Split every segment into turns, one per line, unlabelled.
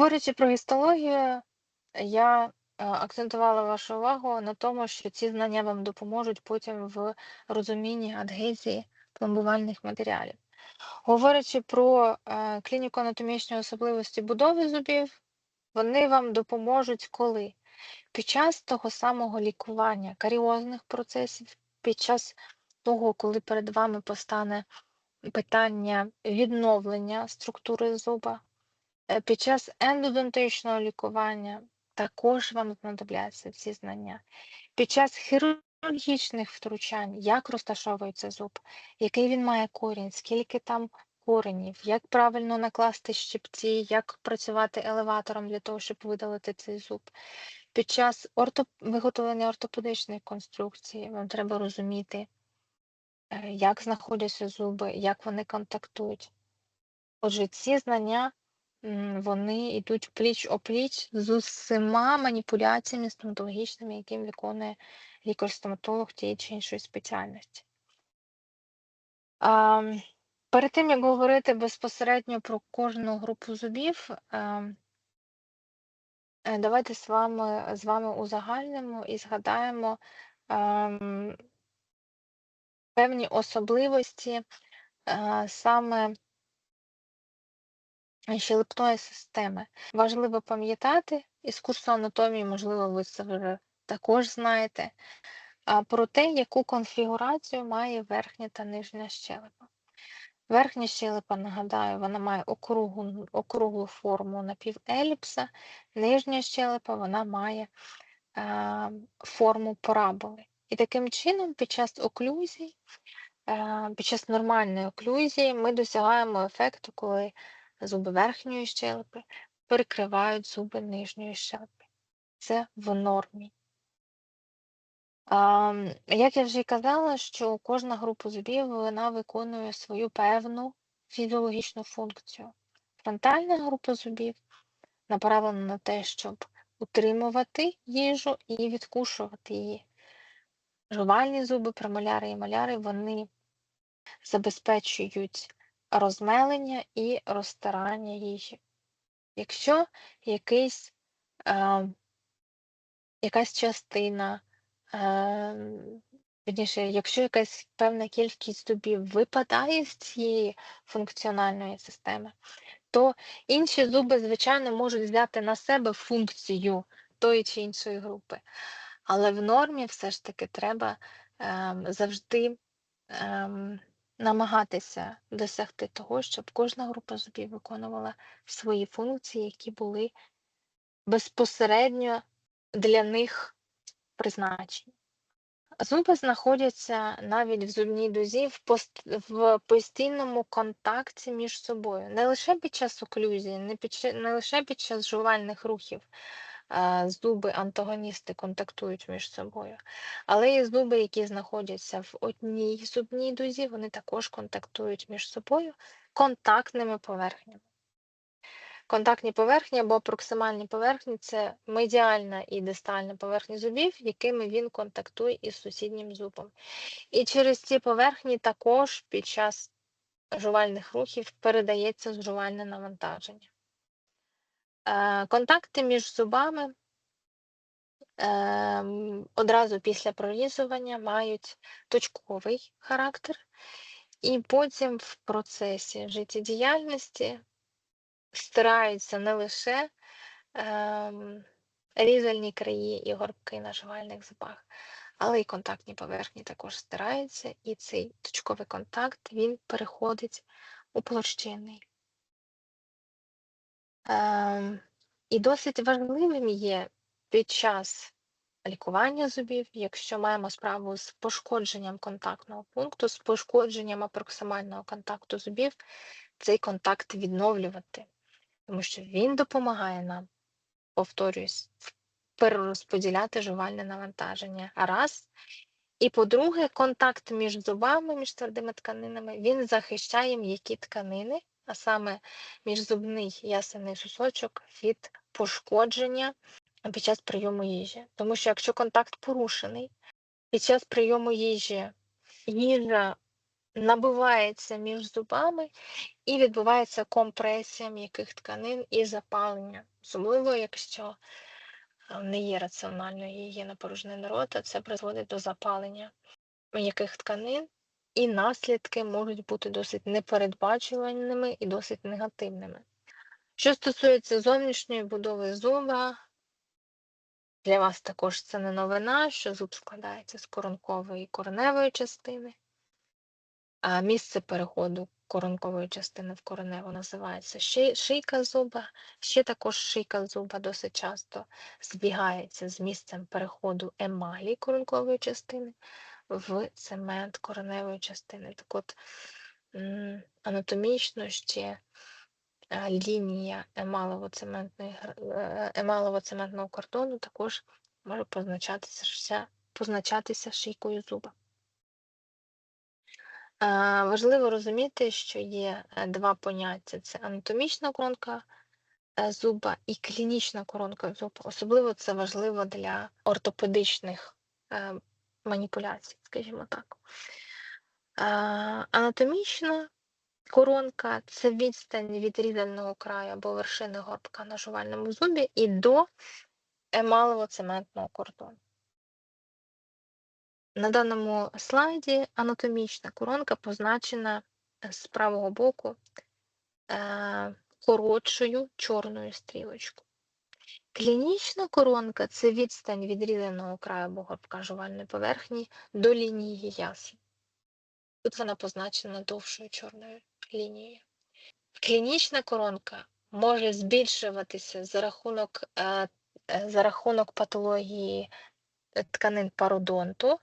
Говорячи про гістологію, я е, акцентувала вашу увагу на тому, що ці знання вам допоможуть потім в розумінні адгезії пломбувальних матеріалів. Говорячи про е, клініко-анатомічні особливості будови зубів, вони вам допоможуть коли? Під час того самого лікування каріозних процесів, під час того, коли перед вами постане питання відновлення структури зуба, Е, Під час ендодонтичного лікування також вам знадобляться ці знання. Під час хірургічних втручань, як розташовується зуб, який він має корінь, скільки там коренів, як правильно накласти щипці, як працювати елеватором для того, щоб видалити цей зуб. Під час орто... виготовлення ортопедичної конструкції вам треба розуміти, е, як знаходяться зуби, як вони контактують. Отже, ці знання Вони йдуть пліч-опліч з усіма маніпуляціями стоматологічними, яким виконує лікар-стоматолог тієї чи іншої спеціальності. А, перед тим, як говорити безпосередньо про кожну групу зубів, а, е, давайте з вами, з вами узагальнимо і згадаємо а, певні особливості а, саме щелепної системи. Важливо пам'ятати, із курсу анатомії, можливо, ви це вже також знаєте, про те, яку конфігурацію має верхня та нижня щелепа. Верхня щелепа, нагадаю, вона має округлу, округлу форму напівеліпса, нижня щелепа вона має а, форму параболи. І таким чином, під час оклюзії, а, під час нормальної оклюзії ми досягаємо ефекту, коли зуби верхньої щелепи перекривають зуби нижньої щелепи. Це в нормі. Як я вже казала, що кожна група зубів вона виконує свою певну фізіологічну функцію. Фронтальна група зубів направлена на те, щоб утримувати їжу і відкушувати її. Жувальні зуби, премоляри і маляри, вони забезпечують розмелення і розтирання їжі. Якщо якийсь, е, якась частина, е, вірніше, якщо якась певна кількість зубів випадає з цієї функціональної системи, то інші зуби, звичайно, можуть взяти на себе функцію тої чи іншої групи. Але в нормі все ж таки треба е, завжди. Е, намагатися досягти того, щоб кожна група зубів виконувала свої функції, які були безпосередньо для них призначені. Зуби знаходяться навіть в зубній дузі в, пост... в постійному контакті між собою, не лише під час оклюзії, не, під... не лише під час жувальних рухів, зуби антагоністи контактують між собою. Але і зуби, які знаходяться в одній зубній дузі, вони також контактують між собою контактними поверхнями. Контактні поверхні або проксимальні поверхні це медіальна і дистальна поверхні зубів, якими він контактує із сусіднім зубом. І через ці поверхні також під час жувальних рухів передається жувальне навантаження. Е, контакти між зубами ем, одразу після прорізування мають точковий характер, і потім в процесі життєдіяльності стираються не лише ем, різальні краї і горбки на жувальних зубах, але й контактні поверхні також стираються, і цей точковий контакт він переходить у площинний. І досить важливим є під час лікування зубів, якщо маємо справу з пошкодженням контактного пункту, з пошкодженням апроксимального контакту зубів, цей контакт відновлювати, тому що він допомагає нам, повторюсь, перерозподіляти жувальне навантаження. Раз. І по-друге, контакт між зубами, між твердими тканинами, він захищає м'які тканини а саме міжзубний ясений сусочок від пошкодження під час прийому їжі. Тому що якщо контакт порушений, під час прийому їжі їжа набивається між зубами і відбувається компресія м'яких тканин і запалення. Особливо, якщо е, не є раціональною гігієна порожнини рота, це призводить до запалення м'яких тканин, і наслідки можуть бути досить непередбачуваними і досить негативними. Що стосується зовнішньої будови зуба, для вас також це не новина, що зуб складається з коронкової і кореневої частини. А місце переходу коронкової частини в кореневу називається шийка зуба. Ще також шийка зуба досить часто збігається з місцем переходу емалі коронкової частини в цемент кореневої частини. Так от анатомічно ще е, лінія гр- е, емалово-цементного кордону також може позначатися, позначатися шийкою зуба. Е, Важливо розуміти, що є е, два поняття: це анатомічна коронка е, зуба і клінічна коронка зуба. Особливо це важливо для ортопедичних е, маніпуляцій, скажімо так. Е, Анатомічна коронка це відстань від різального краю або вершини горбка на жувальному зубі і до емалово-цементного кордону. На даному слайді анатомічна коронка позначена е, з правого боку е, коротшою чорною стрілочкою. Клінічна коронка це відстань від різаного краю або горбка жувальної поверхні до лінії ясен. Тут вона позначена довшою чорною лінією. Клінічна коронка може збільшуватися за рахунок, е, е, за рахунок патології е, тканин пародонту,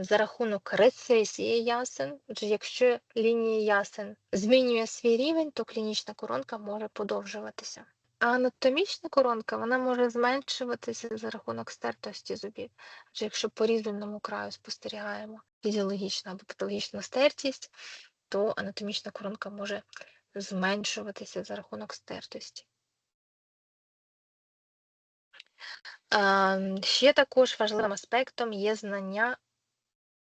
за рахунок рецесії ясен. Отже, якщо лінія ясен змінює свій рівень, то клінічна коронка може подовжуватися. А анатомічна коронка вона може зменшуватися за рахунок стертості зубів. Адже якщо по різальному краю спостерігаємо фізіологічну або патологічну стертість, то анатомічна коронка може зменшуватися за рахунок стертості. Ще також важливим аспектом є знання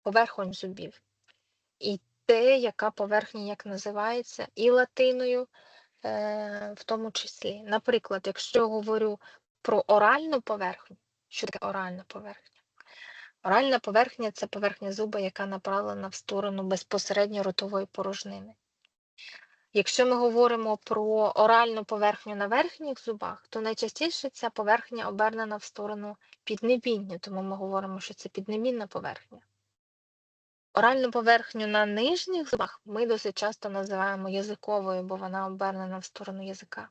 поверхонь зубів. І те, яка поверхня як називається, і латиною в тому числі. Наприклад, якщо говорю про оральну поверхню, що таке оральна поверхня? Оральна поверхня це поверхня зуба, яка направлена в сторону безпосередньо ротової порожнини. Якщо ми говоримо про оральну поверхню на верхніх зубах, то найчастіше ця поверхня обернена в сторону піднебіння, тому ми говоримо, що це піднебінна поверхня. Оральну поверхню на нижніх зубах ми досить часто називаємо язиковою, бо вона обернена в сторону язика.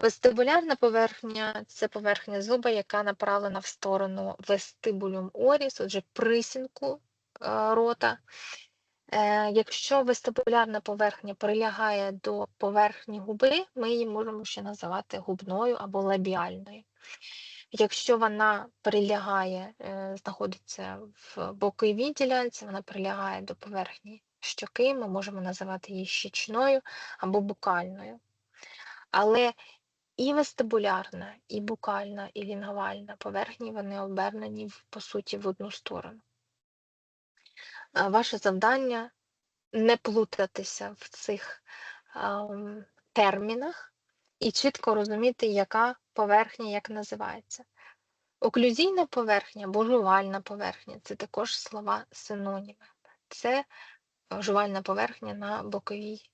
Вестибулярна поверхня це поверхня зуба, яка направлена в сторону вестибулюм оріс, отже, присінку е, рота. Е, Якщо вестибулярна поверхня прилягає до поверхні губи, ми її можемо ще називати губною або лабіальною. Якщо вона прилягає, е, знаходиться в боковій ділянці, вона прилягає до поверхні щоки, ми можемо називати її щічною або букальною. Але і вестибулярна, і букальна, і лінгвальна поверхні вони обернені по суті в одну сторону. Ваше завдання не плутатися в цих термінах і чітко розуміти, яка поверхня як називається. Оклюзійна поверхня або жувальна поверхня це також слова синоніми. Це е, жувальна поверхня на боковій,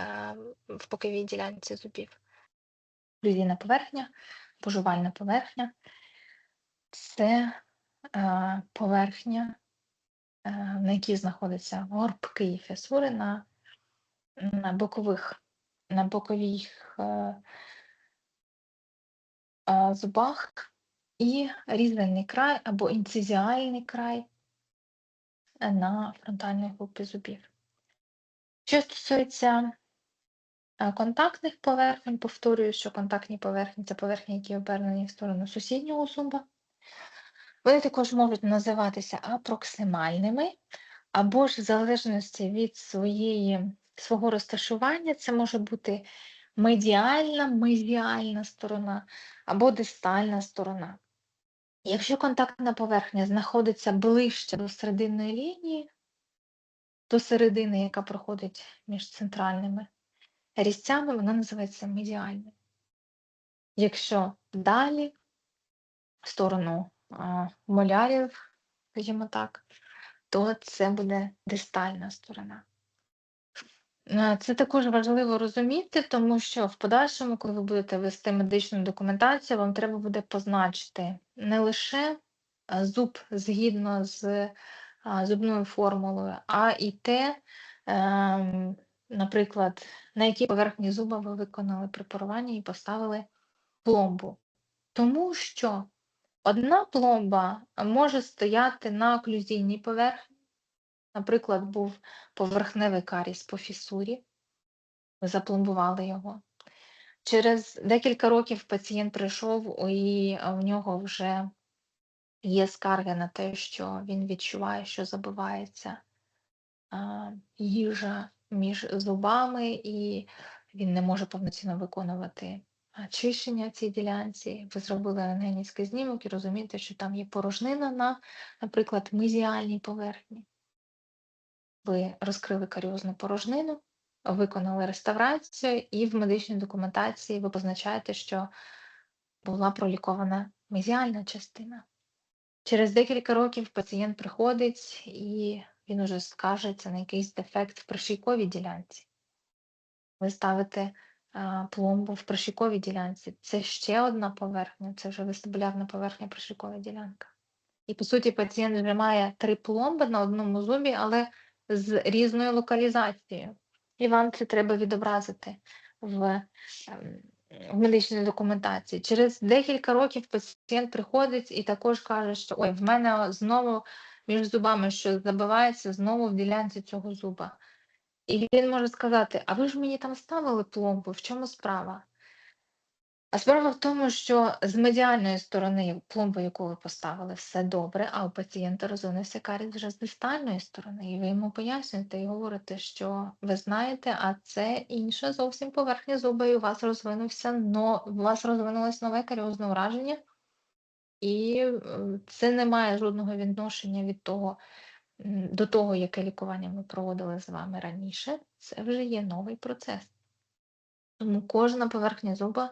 е, в боковій ділянці зубів. Оклюзійна поверхня, або жувальна поверхня це е, поверхня, на якій знаходяться горбки і фісури на, на бокових, на бокових е, е, зубах і різальний край або інцизіальний край е, на фронтальній групі зубів. Що стосується контактних поверхень, повторюю, що контактні поверхні це поверхні, які обернені в сторону сусіднього зуба. Вони також можуть називатися апроксимальними, або ж в залежності від своєї, свого розташування, це може бути медіальна, мезіальна сторона або дистальна сторона. Якщо контактна поверхня знаходиться ближче до серединної лінії, до середини, яка проходить між центральними різцями, вона називається медіальною. Якщо далі, в сторону а, молярів, скажімо так, то це буде дистальна сторона. Е, Це також важливо розуміти, тому що в подальшому, коли ви будете вести медичну документацію, вам треба буде позначити не лише е, зуб згідно з а, зубною формулою, а і те, ем, наприклад, на якій поверхні зуба ви виконали препарування і поставили пломбу. Тому що одна пломба може стояти на оклюзійній поверхні, наприклад, був поверхневий каріс по фісурі, ви запломбували його. Через декілька років пацієнт прийшов і в нього вже є скарги на те, що він відчуває, що забивається а, їжа між зубами, і він не може повноцінно виконувати чищення цій ділянці. Ви зробили рентгенівський знімок і розумієте, що там є порожнина на, наприклад, мезіальній поверхні. Ви розкрили каріозну порожнину, виконали реставрацію, і в медичній документації ви позначаєте, що була пролікована мезіальна частина. Через декілька років пацієнт приходить і він уже скажеться на якийсь дефект в пришийковій ділянці. Ви ставите а, пломбу в пришийковій ділянці. Це ще одна поверхня, це вже вестибулярна поверхня пришийкова ділянка. І по суті, пацієнт вже має три пломби на одному зубі, але з різною локалізацією. І вам це треба відобразити в, ем, в медичній документації. Через декілька років пацієнт приходить і також каже, що ой, в мене знову між зубами щось забивається знову в ділянці цього зуба. І він може сказати: А ви ж мені там ставили пломбу, в чому справа? А справа в тому, що з медіальної сторони пломби, яку ви поставили, все добре, а у пацієнта розвинувся каріс вже з дистальної сторони, і ви йому пояснюєте і говорите, що ви знаєте, а це інша зовсім поверхня зуба, і у вас розвинувся, но у вас розвинулось нове каріозне ураження, і це не має жодного відношення від того, до того, яке лікування ми проводили з вами раніше. Це вже є новий процес. Тому кожна поверхня зуба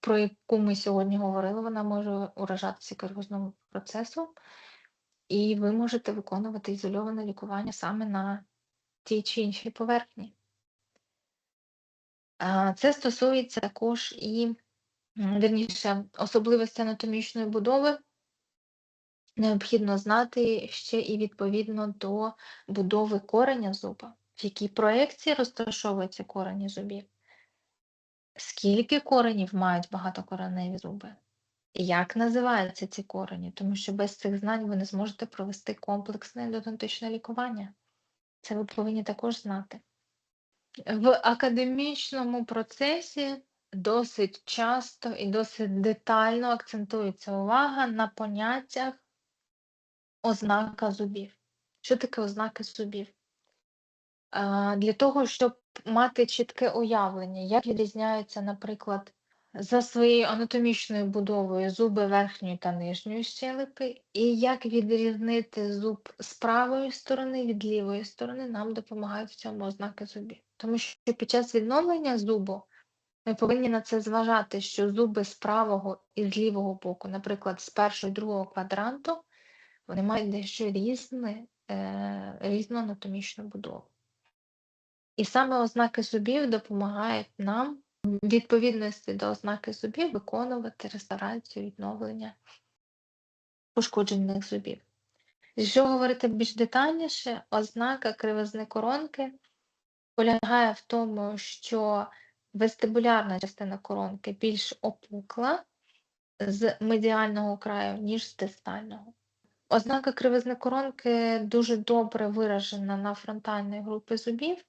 про яку ми сьогодні говорили, вона може уражатися каріозним процесом, і ви можете виконувати ізольоване лікування саме на тій чи іншій поверхні. Це стосується також і, м, вірніше, особливості анатомічної будови. Необхідно знати ще і відповідно до будови кореня зуба, в якій проекції розташовуються корені зубів. Скільки коренів мають багатокореневі зуби? Як називаються ці корені? Тому що без цих знань ви не зможете провести комплексне ендодонтичне лікування. Це ви повинні також знати. В академічному процесі досить часто і досить детально акцентується увага на поняттях ознака зубів. Що таке ознаки зубів? Для того, щоб мати чітке уявлення, як відрізняються, наприклад, за своєю анатомічною будовою зуби верхньої та нижньої щелепи, і як відрізнити зуб з правої сторони від лівої сторони, нам допомагають в цьому ознаки зубів. Тому що під час відновлення зубу ми повинні на це зважати, що зуби з правого і з лівого боку, наприклад, з першого і другого квадранту, вони мають дещо різне, е, різну анатомічну будову. І саме ознаки зубів допомагають нам в відповідності до ознаки зубів виконувати реставрацію відновлення пошкоджених зубів. Якщо говорити більш детальніше, ознака кривизни коронки полягає в тому, що вестибулярна частина коронки більш опукла з медіального краю, ніж з дистального. Ознака кривизни коронки дуже добре виражена на фронтальній групі зубів,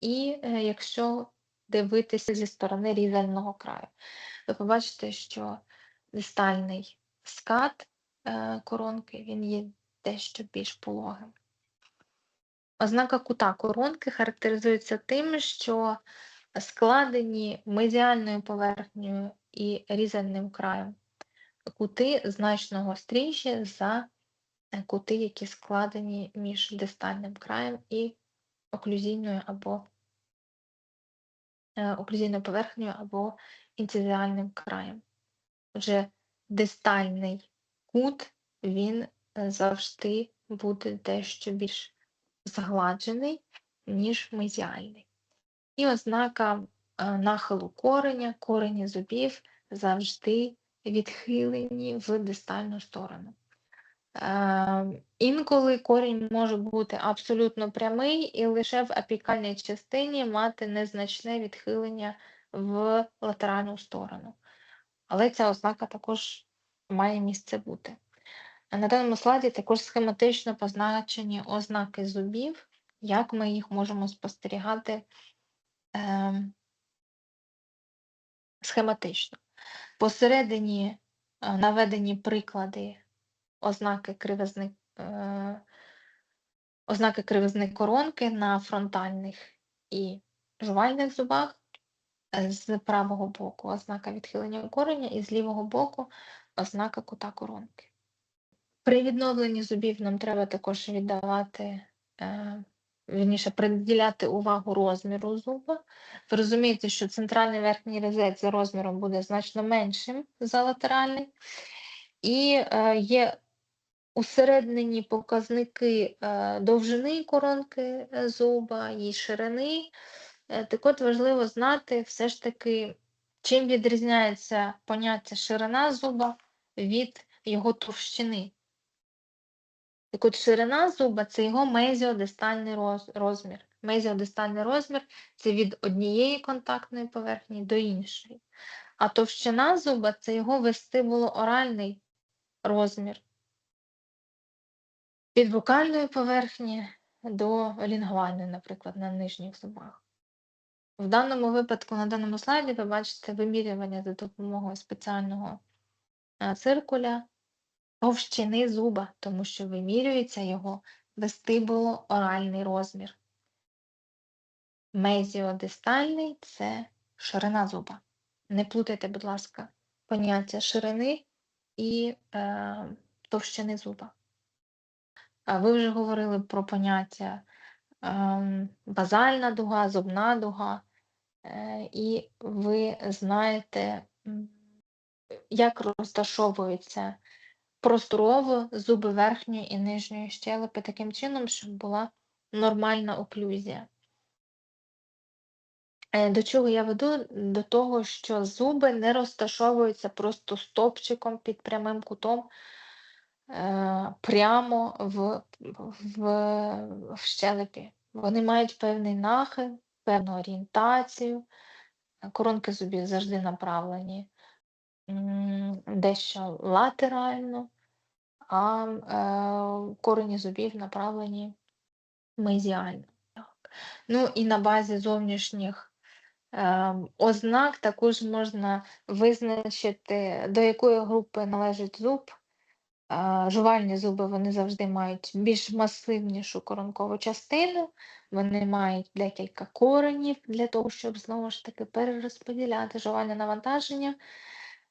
і е, якщо дивитися зі сторони різального краю, ви побачите, що дистальний скат е, коронки він є дещо більш пологим. Ознака кута коронки характеризується тим, що складені медіальною поверхнею і різальним краєм кути значно гостріші за е, кути, які складені між дистальним краєм і оклюзійною або е, оклюзійною поверхнею або інцизіальним краєм. Отже, дистальний кут він е, завжди буде дещо більш згладжений, ніж мезіальний. І ознака е, нахилу кореня, корені зубів завжди відхилені в дистальну сторону. Е, Інколи корінь може бути абсолютно прямий і лише в апікальній частині мати незначне відхилення в латеральну сторону. Але ця ознака також має місце бути. На даному слайді також схематично позначені ознаки зубів, як ми їх можемо спостерігати е, схематично. Посередині е, наведені приклади ознаки кривизни, е, ознаки кривизни коронки на фронтальних і жувальних зубах. Е, З правого боку ознака відхилення кореня, і з лівого боку ознака кута коронки. При відновленні зубів нам треба також віддавати, е, вірніше, приділяти увагу розміру зуба. Ви розумієте, що центральний верхній резець за розміром буде значно меншим за латеральний, і е, є усереднені показники е, довжини коронки е, зуба і ширини. Е, Так от важливо знати все ж таки, чим відрізняється поняття ширина зуба від його товщини. Так от ширина зуба це його мезіодистальний розмір. Мезіодистальний розмір це від однієї контактної поверхні до іншої. А товщина зуба це його вестибулооральний розмір. Від вокальної поверхні до лінгвальної, наприклад, на нижніх зубах. В даному випадку, на даному слайді, ви бачите вимірювання за допомогою спеціального е, циркуля товщини зуба, тому що вимірюється його вестибулооральний розмір. Мезіодистальний це ширина зуба. Не плутайте, будь ласка, поняття ширини і е, товщини зуба. Ви вже говорили про поняття ем, базальна дуга, зубна дуга, е, і ви знаєте, як розташовуються просторово зуби верхньої і нижньої щелепи таким чином, щоб була нормальна оклюзія. Е, До чого я веду? До того, що зуби не розташовуються просто стопчиком під прямим кутом прямо в, в, в щелепі. Вони мають певний нахил, певну орієнтацію. Коронки зубів завжди направлені дещо латерально, а е, корені зубів направлені мезіально. Ну і на базі зовнішніх е, ознак також можна визначити, до якої групи належить зуб. Жувальні зуби вони завжди мають більш масивнішу коронкову частину, вони мають декілька коренів для того, щоб знову ж таки перерозподіляти жувальне навантаження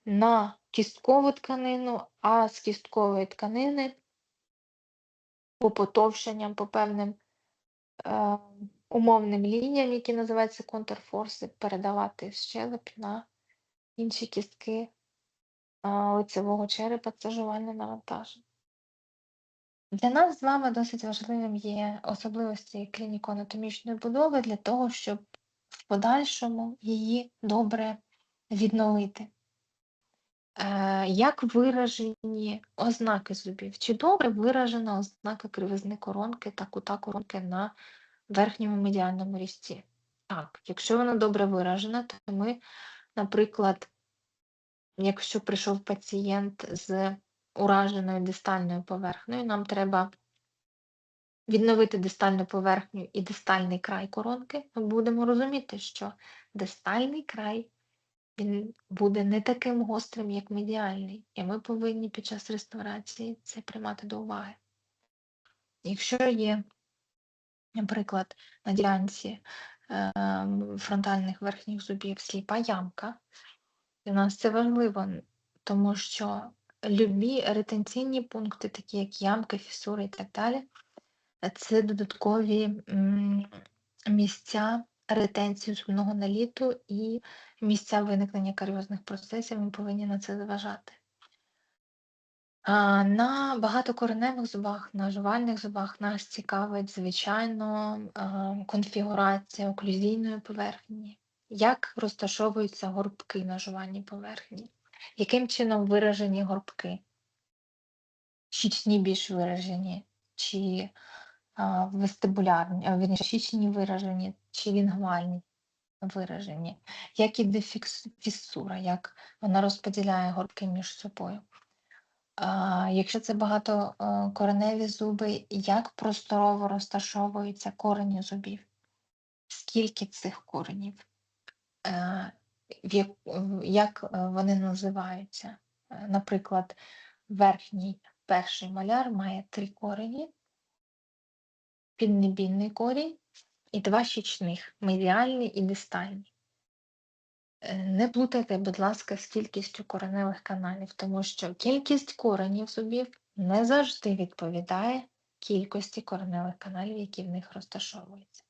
на кісткову тканину, а з кісткової тканини по потовщенням, по певним е, умовним лініям, які називаються контрфорси, передавати щелеп на інші кістки е, лицевого черепа це жувальне навантаження. Для нас з вами досить важливим є особливості клініко-анатомічної будови для того, щоб в подальшому її добре відновити. Е, Як виражені ознаки зубів? Чи добре виражена ознака кривизни коронки та кута коронки на верхньому медіальному різці? Так, якщо вона добре виражена, то ми, наприклад, якщо прийшов пацієнт з ураженою дистальною поверхнею, нам треба відновити дистальну поверхню і дистальний край коронки, ми будемо розуміти, що дистальний край він буде не таким гострим, як медіальний, і ми повинні під час реставрації це приймати до уваги. Якщо є, наприклад, на ділянці е, фронтальних верхніх зубів сліпа ямка, для нас це важливо, тому що любі ретенційні пункти, такі як ямки, фісури і так далі, е, це додаткові місця ретенції зубного наліту і місця виникнення каріозних процесів. Ми повинні на це зважати. На багатокореневих зубах, на жувальних зубах нас цікавить, звичайно, конфігурація оклюзійної поверхні. Як розташовуються горбки на жувальній поверхні? Яким чином виражені горбки? Щічні більш виражені, чи а, вестибулярні, а, вірніше, щічні виражені, чи лінгвальні виражені? Як іде фісура, як вона розподіляє горбки між собою? А, якщо це багатокореневі зуби, як просторово розташовуються корені зубів? Скільки цих коренів? Е, як, е, вони називаються? Е, Наприклад, верхній перший маляр має три корені, піднебільний корінь і два щічних медіальний і дистальний. Не плутайте, будь ласка, з кількістю кореневих каналів, тому що кількість коренів зубів не завжди відповідає кількості кореневих каналів, які в них розташовуються.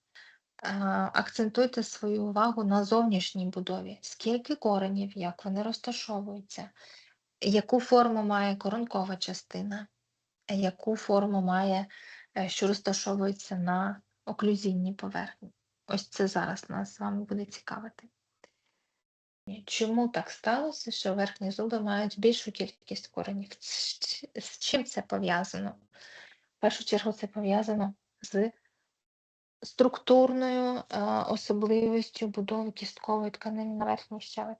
А, Акцентуйте свою увагу на зовнішній будові. Скільки коренів, як вони розташовуються, яку форму має коронкова частина, яку форму має, е, що розташовується на оклюзійній поверхні. Ось це зараз нас з вами буде цікавити. Чому так сталося, що верхні зуби мають більшу кількість коренів? З чим це пов'язано? В першу чергу це пов'язано з структурною е, особливістю будови кісткової тканини на верхній щелепі.